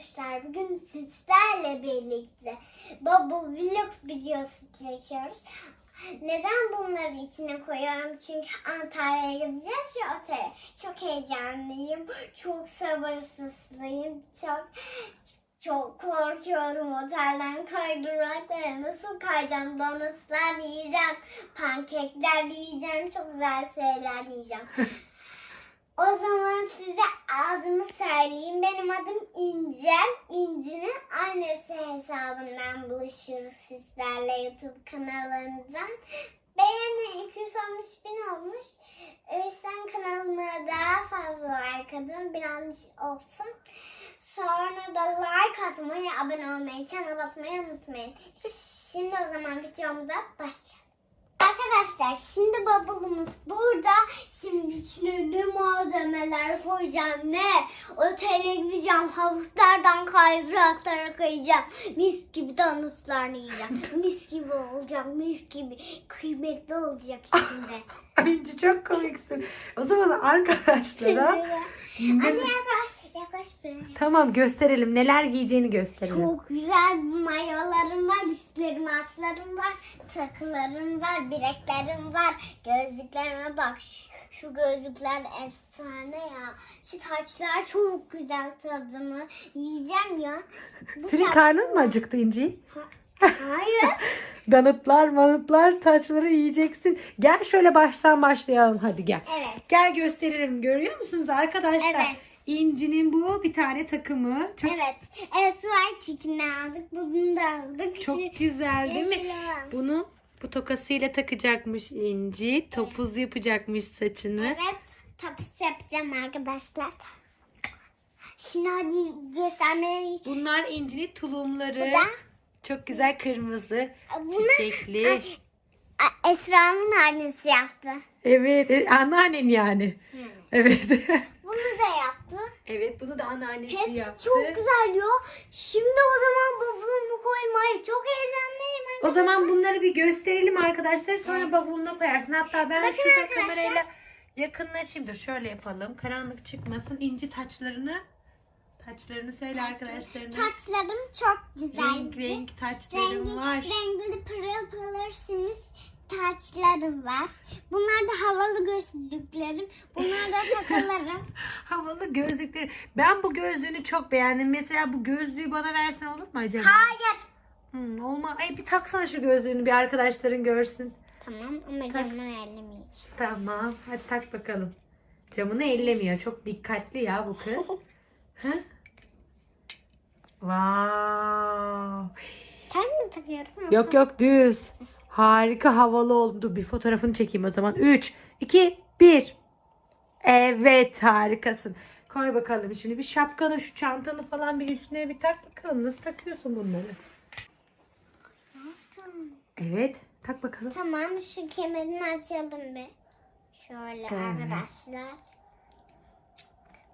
Arkadaşlar bugün sizlerle birlikte Bubble Vlog videosu çekiyoruz. Neden bunları içine koyuyorum? Çünkü Antalya'ya gideceğiz ya otele. Çok heyecanlıyım. Çok sabırsızlıyım. Çok çok korkuyorum otelden kaydıraklara. Nasıl kayacağım? Donutlar yiyeceğim. Pankekler yiyeceğim. Çok güzel şeyler yiyeceğim. O zaman size adımı söyleyeyim. Benim adım İncem. İnci'nin annesi hesabından buluşuyoruz sizlerle YouTube kanalından. Beğeni 260 bin olmuş. O yüzden kanalıma daha fazla like atın. Biraz olsun. Sonra da like atmayı, abone olmayı, channel atmayı unutmayın. Şimdi o zaman videomuza başlayalım. Arkadaşlar şimdi bubble'ımız burada. Şimdi ne malzemeler koyacağım ne? Otele gideceğim. Havuzlardan kaydıraklara kayacağım. Mis gibi donutlar yiyeceğim. mis gibi olacak. Mis gibi kıymetli olacak içinde. Ayıcı çok komiksin. O zaman arkadaşlara Anne yaklaş. Yaklaş be. tamam gösterelim neler giyeceğini gösterelim. Çok güzel mayolarım var, üstlerim altlarım var, takılarım var, bileklerim var, gözlüklerime bak. Şu, şu gözlükler efsane ya. Şu taçlar çok güzel tadımı. Yiyeceğim ya. Bu Senin karnın mı acıktı İnci? Hayır. Danıtlar manıtlar taçları yiyeceksin. Gel şöyle baştan başlayalım hadi gel. Evet. Gel gösterelim görüyor musunuz arkadaşlar? Evet. İnci'nin bu bir tane takımı. Çok, Evet. Evet, Sway Chicken'i aldık. Bunu da aldık. çok Şu- güzel değil mi? yeşili. Bunu bu tokasıyla takacakmış İnci. Topuz yapacakmış saçını. Evet. Tapis yapacağım arkadaşlar. Şimdi hadi göstermeyi. Bunlar İnci'nin tulumları. Bu da Çok güzel kırmızı, Bunu çiçekli. A- Esra'nın annesi yaptı. Evet, e, anneannen yani. Evet. Bunu da yaptı. evet, bunu da anneannesi Hepsi yaptı. çok güzel diyor. Şimdi o zaman babamı koymayı çok heyecanlıyım. O zaman bunları bir gösterelim arkadaşlar. Sonra bavuluna koyarsın. Hatta ben Bakın şurada arkadaşlar. kamerayla yakınlaşayım. Dur şöyle yapalım. Karanlık çıkmasın. İnci taçlarını taçlarını söyle arkadaşlarına. Taçlarım çok güzel. renk renk taçlarım Renkli, var. renkli pırıl pırıl simüs taçlarım var. Bunlar da havalı gözlüklerim. Bunlar da takılarım. Havalı gözlükleri. Ben bu gözlüğünü çok beğendim. Mesela bu gözlüğü bana versen olur mu acaba? Hayır. Hmm, olma. Ay bir taksana şu gözlüğünü bir arkadaşların görsün. Tamam ama Tak. camını ellemeyeceğim. Tamam. Hadi tak bakalım. Camını ellemiyor. Çok dikkatli ya bu kız. ha? Wow. Sen mi takıyorum? Yok yok düz. Harika havalı oldu. Bir fotoğrafını çekeyim o zaman. 3, 2, 1. Evet harikasın. Koy bakalım şimdi bir şapkanı şu çantanı falan bir üstüne bir tak bakalım. Nasıl takıyorsun bunları? Evet tak bakalım. Tamam şu kemerini açalım bir. Şöyle Evet. arkadaşlar.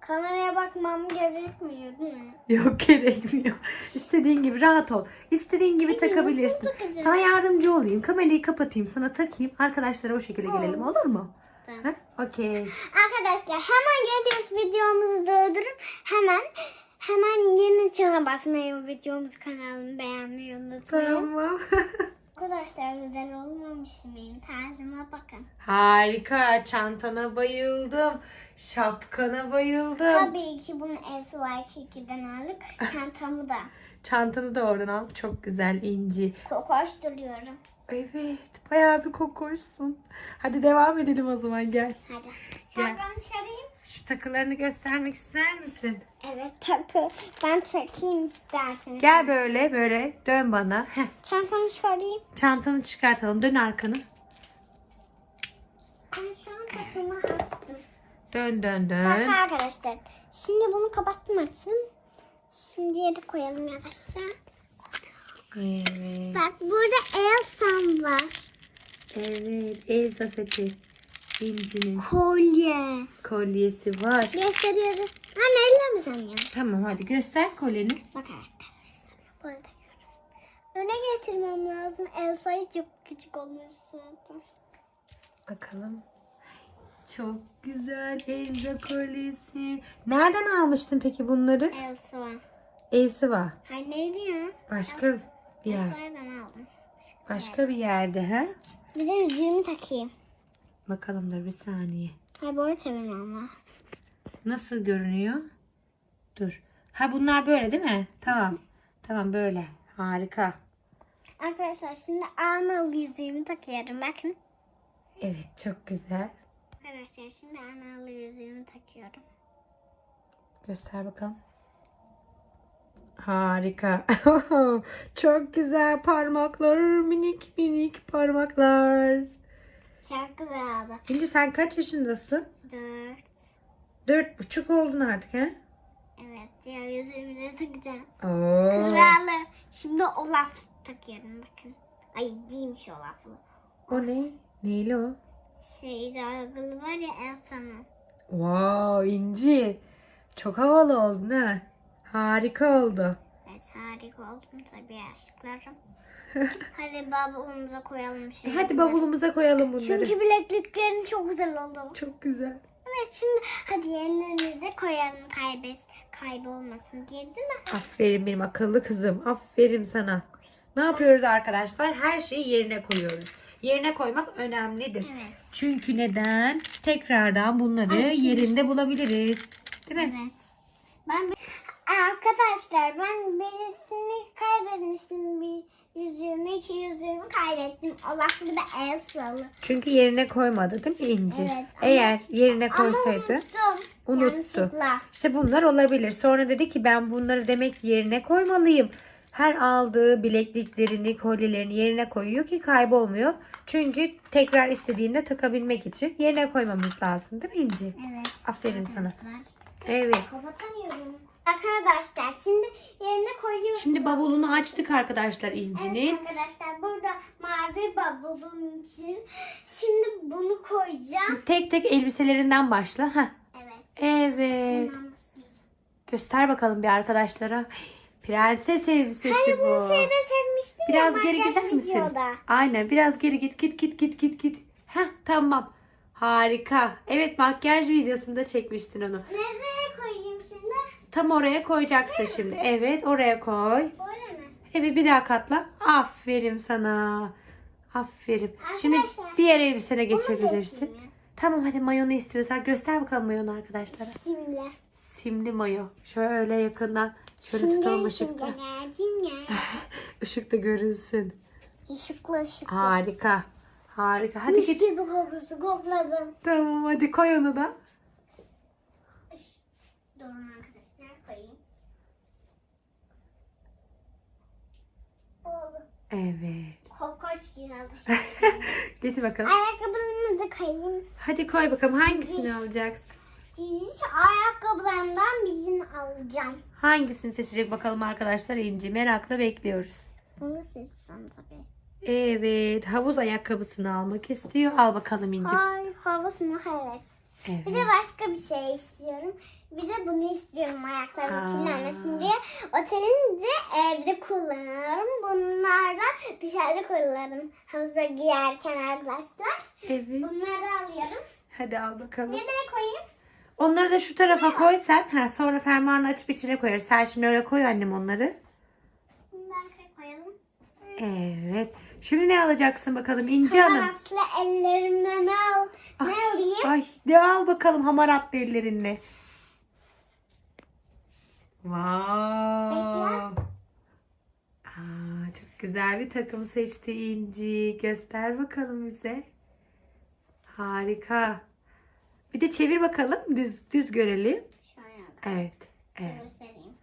Kameraya bakmam gerekmiyor değil mi? Yok gerekmiyor. İstediğin gibi rahat ol. İstediğin gibi Peki, takabilirsin. nasıl takacağım? Sana yardımcı olayım. Kamerayı kapatayım. Sana takayım. Arkadaşlara o şekilde gelelim. Olur. Olur mu? Tamam. Ha? Okey. Arkadaşlar hemen geliyoruz videomuzu durdurup hemen hemen yeni çana basmayı videomuzu kanalımı beğenmeyi unutmayın. Tamam. Arkadaşlar güzel olmamış mıyım? Tarzıma bakın. Harika. Çantana bayıldım. Şapkana bayıldım. Tabii ki bunu SY2'den aldık. Çantamı da Çantanı da oradan al. Çok güzel inci. kokoşturuyorum. Evet. Bayağı bir kokursun. Hadi devam edelim o zaman gel. Hadi. Şapkamı çıkarayım. Şu takılarını göstermek ister misin? Evet tabii. Ben takayım isterseniz. Gel böyle böyle dön bana. Heh. Çantamı çıkarayım. Çantanı çıkartalım. Dön arkanı. Ben şu an takımı açtım. Dön dön Bak dön. arkadaşlar. Şimdi bunu kapattım açtım. Şimdi yere koyalım yavaşça. Evet. Bak burada Elsa'm var. Evet. Elsa seti. İncinin Kolye. kolyesi var. Gösteriyoruz. Anne elle mi sen ya? Tamam hadi göster kolyeni. Bak arkadaşlar. Böyle takıyorum. Öne getirmem lazım. Elsa'yı çok küçük olmuş zaten. Bakalım. Çok güzel Elsa kolyesi. Nereden almıştın peki bunları? Elsa var. Elsi var. Hayır ne diyor? Başka bir yer. Saraydan aldım. Başka bir yerde ha? Bir de yüzüğümü takayım. Bakalım dur bir saniye. Hayır böyle çevirmem lazım. Nasıl görünüyor? Dur. Ha bunlar böyle değil mi? Tamam. Tamam böyle. Harika. Arkadaşlar şimdi analı yüzüğümü takıyorum bakın. Evet çok güzel. Arkadaşlar şimdi analı yüzüğümü takıyorum. Göster bakalım. Harika. çok güzel parmaklar. Minik minik parmaklar. Çok güzel oldu. İnci sen kaç yaşındasın? Dört. Dört buçuk oldun artık ha? Evet diğer yüzüğümü de takacağım. Oo. Kralı. Şimdi Olaf takıyorum bakın. Ay değilmiş Olaf'lı. O ne? Neyli o? Şey dalgalı var ya Elsa'nın. Wow İnci. Çok havalı oldun ha. Harika oldu. Evet harika oldum tabii aşklarım. Hadi bavulumuza koyalım şimdi. hadi bavulumuza koyalım bunları. Çünkü bilekliklerin çok güzel oldu. Çok güzel. Evet şimdi hadi yerlerine de koyalım kaybes kaybolmasın diye değil mi? Aferin benim akıllı kızım. Aferin sana. Ne yapıyoruz arkadaşlar? Her şeyi yerine koyuyoruz. Yerine koymak önemlidir. Evet. Çünkü neden? Tekrardan bunları Ay, yerinde bulabiliriz. Değil mi? Evet. Ben arkadaşlar ben birisini kaybetmiştim bir yüzüğümü iki yüzüğümü kaybettim. Olaflı da Elsa'lı. Çünkü yerine koymadı değil mi İnci? Evet, ama- Eğer yerine Ama koysaydı unuttum. unuttu. Yanlışlıkla. İşte bunlar olabilir. Sonra dedi ki ben bunları demek yerine koymalıyım. Her aldığı bilekliklerini, kolyelerini yerine koyuyor ki kaybolmuyor. Çünkü tekrar istediğinde takabilmek için yerine koymamız lazım değil mi İnci? Evet. Aferin sana. Evet. Kapatamıyorum. Arkadaşlar şimdi yerine koyuyoruz. Şimdi bavulunu açtık arkadaşlar Evet İnci'nin. arkadaşlar burada mavi bavulun için. Şimdi bunu koyacağım. Şimdi tek tek elbiselerinden başla. Heh. Evet. Evet. Göster bakalım bir arkadaşlara. Prenses elbisesi Hani bu. bunu şeyde çekmiştim ya. Biraz geri makyaj gider misin? videoda. Aynen biraz geri git git git git git git. Heh tamam. Harika. Evet makyaj videosunda çekmiştin onu. Nereye koyayım şimdi? Tam oraya koyacaksın şimdi. Evet oraya koy. Böyle mi? Evet bir daha katla. Aferin sana. Aferin. Şimdi Arkadaşlar, diğer elbisene geçebilirsin. ya. Tamam hadi mayonu istiyorsan göster bakalım mayonu arkadaşlara. Şimdi. Simli mayo. Şöyle yakından şöyle Şimdi tutalım ışıkta. Işıkta görünsün. Işıklı ışıklı. Harika. Harika. Hadi Mis git. gibi kokusu kokladım. Tamam hadi koy onu da. Durun arkadaşlar koyayım. Oldu. Evet. Kokoş güzeldi. Getir bakalım. Ayakkabılarımı da koyayım. Hadi koy bakalım hangisini alacaksın? Cici ayakkabılarımdan birini alacağım. Hangisini seçecek bakalım arkadaşlar İnci. Merakla bekliyoruz. Bunu seçsem tabii. Evet. Havuz ayakkabısını almak istiyor. Al bakalım İnci. Ay havuz mu. Bir Evet. de başka bir şey istiyorum. Bir de bunu istiyorum ayaklarım kirlenmesin diye. Otelince evde kullanıyorum. Bunlardan dışarıda kullanırım. Havuzda giyerken arkadaşlar. Evet. Bunları alıyorum. Hadi al bakalım. Nereye koyayım? Onları da şu tarafa koy sen. Ha, sonra fermuarını açıp içine koyarız. Sen şimdi öyle koy annem onları. Bundan koyalım. Evet. Şimdi ne alacaksın bakalım İnci Hanım? Hamaratlı ellerimden al. Ne alayım? Ay ne al bakalım hamaratlı ellerinle. Wow. Aa, çok güzel bir takım seçti İnci. Göster bakalım bize. Harika. Bir de çevir bakalım. Düz düz görelim. Evet. Evet. göstereyim.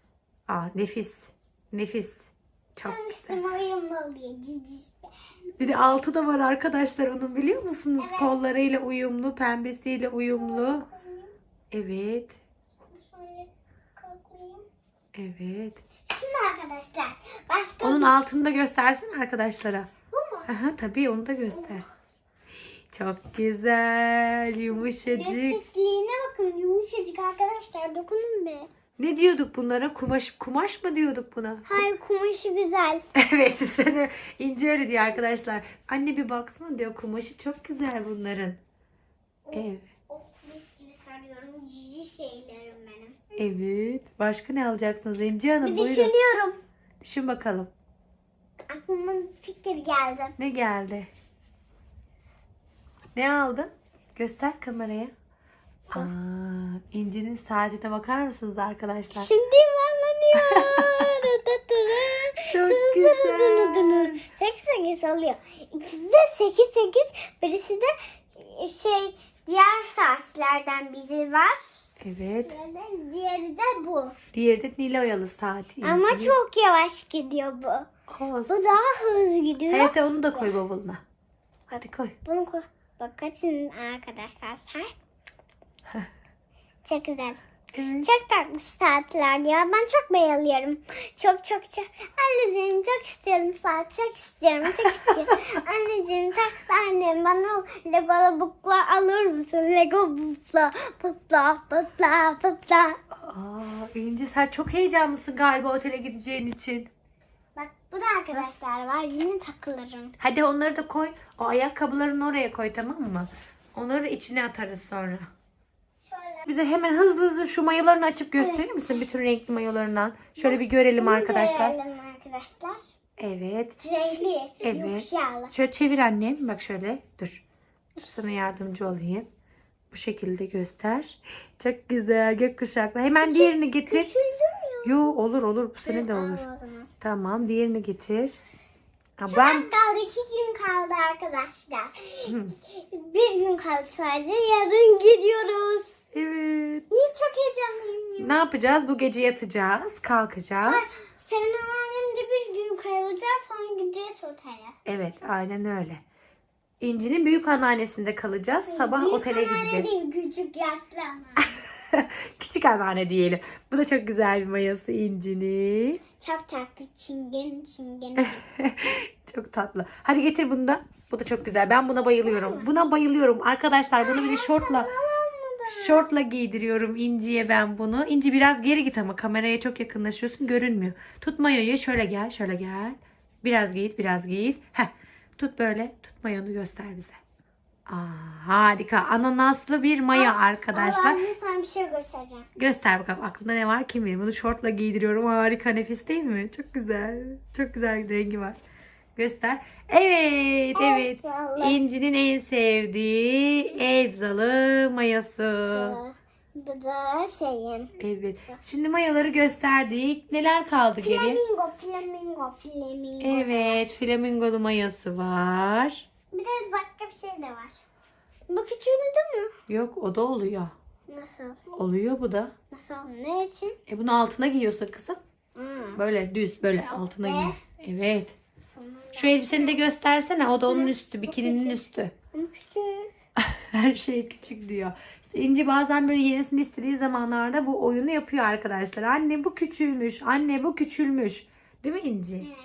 Aa nefis. Nefis. Çok Tam güzel. oluyor. Bir de altı da var arkadaşlar onun biliyor musunuz? Evet. Kollarıyla uyumlu, pembesiyle uyumlu. Evet. Şöyle. Evet. Şimdi arkadaşlar başka Onun altını da göstersin arkadaşlara. bu mu? Aha, tabii onu da göster. Çok güzel, yumuşacık. Nefisliğine bakın yumuşacık arkadaşlar dokunun be. Ne diyorduk bunlara? Kumaş kumaş mı diyorduk buna? Hayır kumaşı güzel. Evet, seni ince öyle diyor arkadaşlar. Anne bir baksana diyor kumaşı çok güzel bunların. Evet. Oh mis gibi çıkarıyorum. Cici şeylerim benim. Evet. Başka ne alacaksınız İnci Hanım? Bir Buyurun. düşünüyorum. Düşün bakalım. Aklıma bir fikir geldi. Ne geldi? Ne aldın? Göster kameraya. Aa, İnci'nin saatine bakar mısınız arkadaşlar? Şimdi bağlanıyor. Çok güzel. 8 oluyor. İkisi de 8 8. Birisi de şey diğer saatlerden biri var. Evet. Diğeri de bu. Diğeri de Nil Oyalı saati. Ama çok yavaş gidiyor bu. Olsun. Bu daha hızlı gidiyor. Evet onu da koy bavuluna. Hadi koy. Bunu koy. Bak kaçın arkadaşlar say. çok güzel. Çok tatlı saatler ya. Ben çok bayılıyorum. Çok çok çok. Anneciğim çok istiyorum saat. Çok istiyorum. Çok istiyorum. Anneciğim tak annem bana Lego bukla alır mısın? Lego bukla bukla bukla bukla. Aa, İnci sen çok heyecanlısın galiba otele gideceğin için. Bak bu da arkadaşlar var. Yine takılırım. Hadi onları da koy. O ayakkabılarını oraya koy tamam mı? Onları içine atarız sonra. Şöyle. Bize hemen hızlı hızlı şu mayolarını açıp gösterir misin? Bütün renkli mayolarından. Şöyle bir görelim Bunu arkadaşlar. görelim arkadaşlar. Evet. Renkli. Evet. Yumuşalı. Şöyle çevir annem. Bak şöyle. Dur. Dur sana yardımcı olayım. Bu şekilde göster. Çok güzel gökkuşaklı. Hemen diğerini getir. Küçüldüm ya. Yo olur olur bu sene de olur. Al o zaman. Tamam diğerini getir. Ha, ben az kaldı. iki gün kaldı arkadaşlar. Hı. Bir gün kaldı sadece. Yarın gidiyoruz. Evet. Niye çok heyecanlıyım ya. Ne yapacağız? Bu gece yatacağız, kalkacağız. Senin annemde bir gün kalacağız sonra gideceğiz otele. Evet, aynen öyle. İnci'nin büyük anneannesinde kalacağız. Sabah Büyük otele anneanne gideceğiz. değil küçük yaşlı anneanne. Küçük anneanne diyelim. Bu da çok güzel bir mayası İnci'nin. çok tatlı çingen çingen. çok tatlı. Hadi getir bunu da. Bu da çok güzel. Ben buna bayılıyorum. Buna bayılıyorum. Arkadaşlar bunu bir şortla şortla giydiriyorum İnci'ye ben bunu. İnci biraz geri git ama kameraya çok yakınlaşıyorsun. Görünmüyor. Tut mayoyu. Şöyle gel. Şöyle gel. Biraz git. Biraz git. Heh. Tut böyle. Tut mayonu göster bize. Aa, harika. Ananaslı bir mayo arkadaşlar. Anne sana bir şey göstereceğim. Göster bakalım aklında ne var kim bilir. Bunu şortla giydiriyorum. Harika nefis değil mi? Çok güzel. Çok güzel bir rengi var. Göster. Evet evet. vallahi. İnci'nin en sevdiği Elzalı mayosu. Bu da şeyim. Evet. Şimdi mayoları gösterdik. Neler kaldı geriye? Flamingo, flamingo, flamingo. Evet. Flamingolu mayosu var. Bir de başka bir şey de var. Bu küçüğünü de mi? Yok o da oluyor. Nasıl? Oluyor bu da. Nasıl? Ne için? E bunu altına giyiyorsun kızım. Hmm. Böyle düz böyle altına Ve- giyiyorsun. Evet. Sonunda. Şu elbiseni de göstersene. O da onun üstü. Bikininin üstü. Ama küçük. Her şey küçük diyor. İşte İnci bazen böyle yenisini istediği zamanlarda bu oyunu yapıyor arkadaşlar. Anne bu küçülmüş. Anne bu küçülmüş. Değil mi İnci? Evet.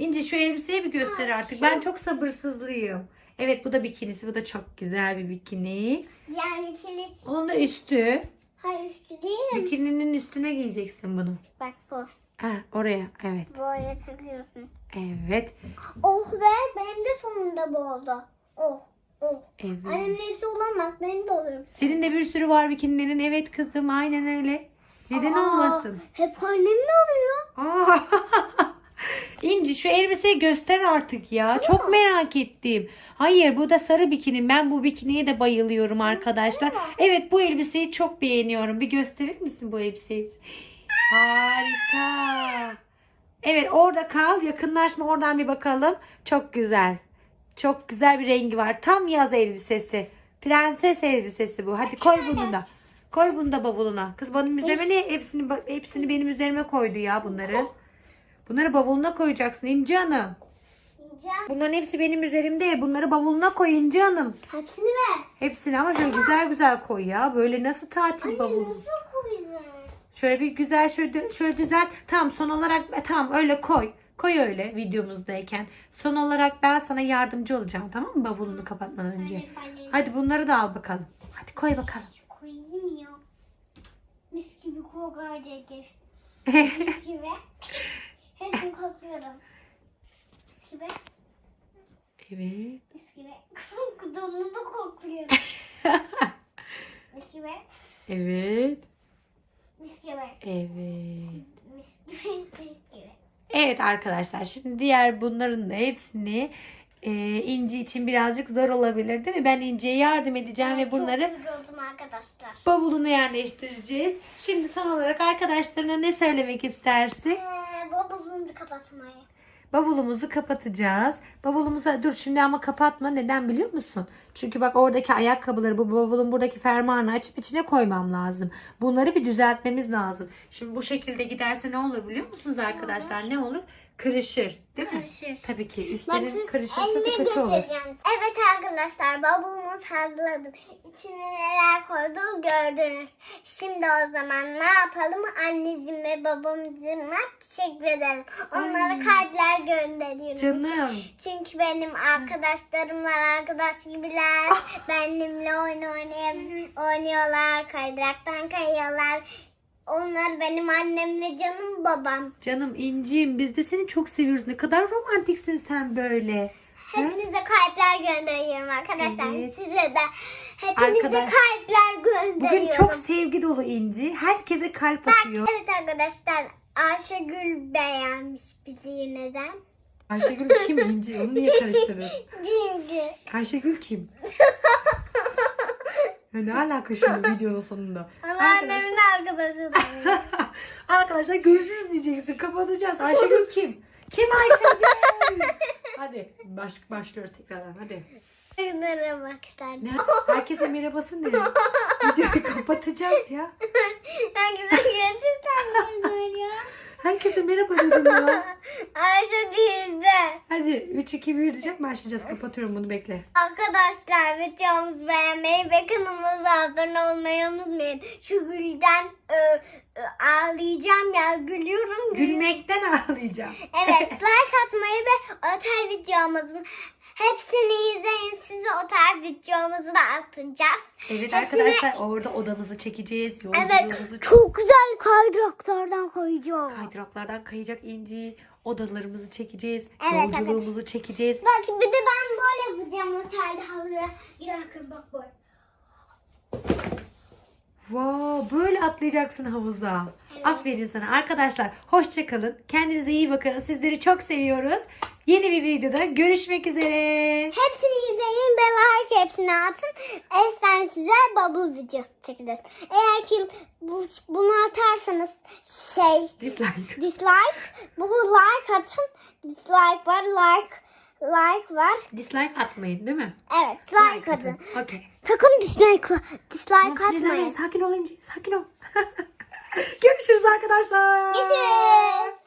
İnci şu elbiseyi bir göster artık. Ben çok sabırsızlıyım. Evet bu da bikinisi. Bu da çok güzel bir bikini. Diğer ikili. Onun da üstü. Hayır üstü değil mi? Bikininin üstüne giyeceksin bunu. Bak bu. Ha, oraya. Evet. Böyle takıyorsun. Evet. Oh be benim de sonunda bu oldu. Oh. Oh. Evet. Annemin hepsi olamaz. Benim de olur. Senin de bir sürü var bikinilerin. Evet kızım aynen öyle. Neden Aa, olmasın? Hep annemin oluyor. Aa, İnci şu elbiseyi göster artık ya. Çok merak ettim. Hayır bu da sarı bikini. Ben bu bikiniye de bayılıyorum arkadaşlar. Evet bu elbiseyi çok beğeniyorum. Bir gösterir misin bu elbiseyi? Harika. Evet orada kal. Yakınlaşma oradan bir bakalım. Çok güzel. Çok güzel bir rengi var. Tam yaz elbisesi. Prenses elbisesi bu. Hadi koy bunu da. Koy bunu da bavuluna. Kız benim üzerime niye hepsini, hepsini benim üzerime koydu ya bunları. Bunları bavuluna koyacaksın İnci Hanım. İnce. Bunların hepsi benim üzerimde. Bunları bavuluna koy İnci Hanım. Hepsini ver. Hepsini ama şöyle güzel güzel koy ya. Böyle nasıl tatil Anne bavulu? nasıl koyacağım? Şöyle bir güzel şöyle, şöyle düzelt. Tamam son olarak tamam öyle koy. Koy öyle videomuzdayken. Son olarak ben sana yardımcı olacağım tamam mı bavulunu kapatmadan önce. Hadi, hadi. Hadi bunları da al bakalım. Hadi koy bakalım. Koyayım ya. Mis gibi kokar dedi. Mis gibi. Hepsini kokluyorum. Mis gibi. Evet. Mis gibi. Donunu da kokluyorum. Mis gibi. Evet. Mis gibi. Evet. Mis gibi. Mis gibi. Evet arkadaşlar şimdi diğer bunların da hepsini e, İnci için birazcık zor olabilir değil mi? Ben İnci'ye yardım edeceğim ve Çok bunları yoruldum arkadaşlar. bavuluna yerleştireceğiz. Şimdi son olarak arkadaşlarına ne söylemek istersin? Ee, bavulumuzu kapatmayı. Bavulumuzu kapatacağız. Bavulumuza dur şimdi ama kapatma. Neden biliyor musun? Çünkü bak oradaki ayakkabıları bu bavulun buradaki fermuarını açıp içine koymam lazım. Bunları bir düzeltmemiz lazım. Şimdi bu şekilde giderse ne olur biliyor musunuz arkadaşlar? Ne olur? Kırışır. Değil mi? Kırışır. Tabii ki. Bak Üstlerin siz kırışırsa da kötü olur. göstereceğim. Evet arkadaşlar bavulumuzu hazırladım. İçine neler koyduğu gördünüz. Şimdi o zaman ne yapalım? Anneciğim ve babamcığıma teşekkür edelim. Onlara kalpler gönderiyorum. Canım. Çünkü benim arkadaşlarım var, arkadaş gibiler. Benimle oyun oynay- oynuyorlar, kaydıraktan kayıyorlar. Onlar benim annemle canım babam. Canım İnciğim biz de seni çok seviyoruz. Ne kadar romantiksin sen böyle. Ha? Hepinize kalpler gönderiyorum arkadaşlar. Evet. Size de. Hepinize Arkadaş- kalpler gönderiyorum. Bugün çok sevgi dolu İnci. Herkese kalp Bak atıyor. evet arkadaşlar Ayşegül beğenmiş bizi yeniden. Ayşegül kim İnci? Onu niye karıştırdın? Ayşegül kim? Ya ne alaka şimdi videonun sonunda? ama annemin arkadaşı da. arkadaşlar görüşürüz diyeceksin. Kapatacağız. Ayşegül kim? Kim Ayşegül? Hadi baş, başlıyoruz tekrardan hadi. Sen. Ne? Herkese merhabasın dedim. Videoyu kapatacağız ya. Herkese ya. Herkese merhaba dedim ya. Ayşe de. Hadi 3 2 1 diyeceğim başlayacağız. Kapatıyorum bunu bekle. Arkadaşlar videomuzu beğenmeyi ve kanalımıza abone olmayı unutmayın. Şu gülden e, ağlayacağım ya gülüyorum. Gülmekten ağlayacağım. Evet like atmayı ve otel videomuzun hepsini izleyin. Size otel videomuzu da atacağız. Evet arkadaşlar orada odamızı çekeceğiz. Evet çok güzel kaydıraklardan koyacağım. Kaydıraklardan kayacak inci. Odalarımızı çekeceğiz. Evet, Yolculuğumuzu çekeceğiz. Bak bir de ben böyle yapacağım otelde havlu. Bir dakika bak böyle. Wow, böyle atlayacaksın havuza. Evet. Aferin sana. Arkadaşlar hoşça kalın. Kendinize iyi bakın. Sizleri çok seviyoruz. Yeni bir videoda görüşmek üzere. Hepsini izleyin ve like hepsini atın. Efsane size bubble videosu çekeceğiz. Eğer ki bu, bunu atarsanız şey Dislike. dislike bu like atın. Dislike var like like var. Dislike atmayın değil mi? Evet like atın. Okey. Sakın dislike dislike sinirlenmeyin. atmayın. Sakin ol İnci. Sakin ol. Görüşürüz arkadaşlar. Görüşürüz.